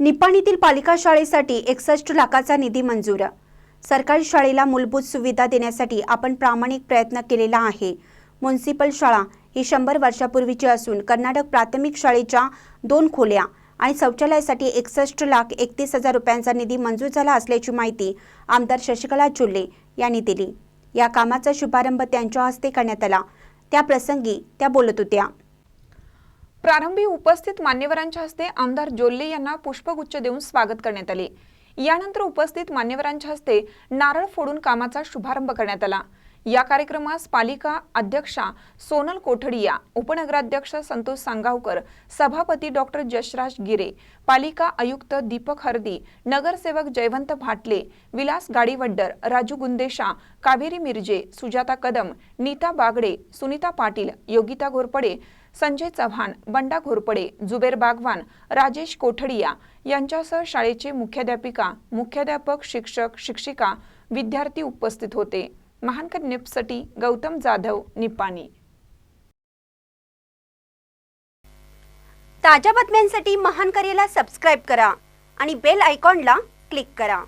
निपाणीतील पालिका शाळेसाठी एकसष्ट लाखाचा निधी मंजूर. सरकारी शाळेला मूलभूत सुविधा देण्यासाठी आपण प्रामाणिक प्रयत्न केलेला आहे. म्युन्सिपल शाळा ही शंभर वर्षापूर्वीची असून कर्नाटक प्राथमिक शाळेच्या दोन खोल्या आणि शौचालयासाठी एकसष्ट लाख एकतीस हजार रुपयांचा निधी मंजूर झाला असल्याची माहिती आमदार शशिकला चुल्ले यांनी दिली. या कामाचा शुभारंभ त्यांच्या हस्ते करण्यात आला. त्या प्रसंगी त्या बोलत होत्या. प्रारंभी उपस्थित मान्यवरांच्या हस्ते आमदार जोल्ले यांना पुष्पगुच्छ देऊन स्वागत करण्यात आले. यानंतर उपस्थित मान्यवरांच्या हस्ते नारळ फोडून कामाचा शुभारंभ करण्यात आला. या कार्यक्रमास पालिका अध्यक्षा सोनल कोठडिया उपनगराध्यक्ष संतोष सांगावकर सभापती डॉक्टर जशराज गिरे पालिका आयुक्त दीपक हरदी नगरसेवक जयवंत भाटले विलास गाडीवड्डर राजू गुंदेशा कावेरी मिरजे सुजाता कदम नीता बागडे सुनीता पाटील योगिता घोरपडे संजय चव्हाण बंडा घोरपडे जुबेर बागवान राजेश कोठडिया यांच्यासह शाळेचे मुख्याध्यापिका मुख्याध्यापक शिक्षक शिक्षिका विद्यार्थी उपस्थित होते. महानकर निप्सटी गौतम जाधव निपाणी. ताज्या बातम्यांसाठी महानकरेला सबस्क्राईब करा आणि बेल आयकॉनला क्लिक करा.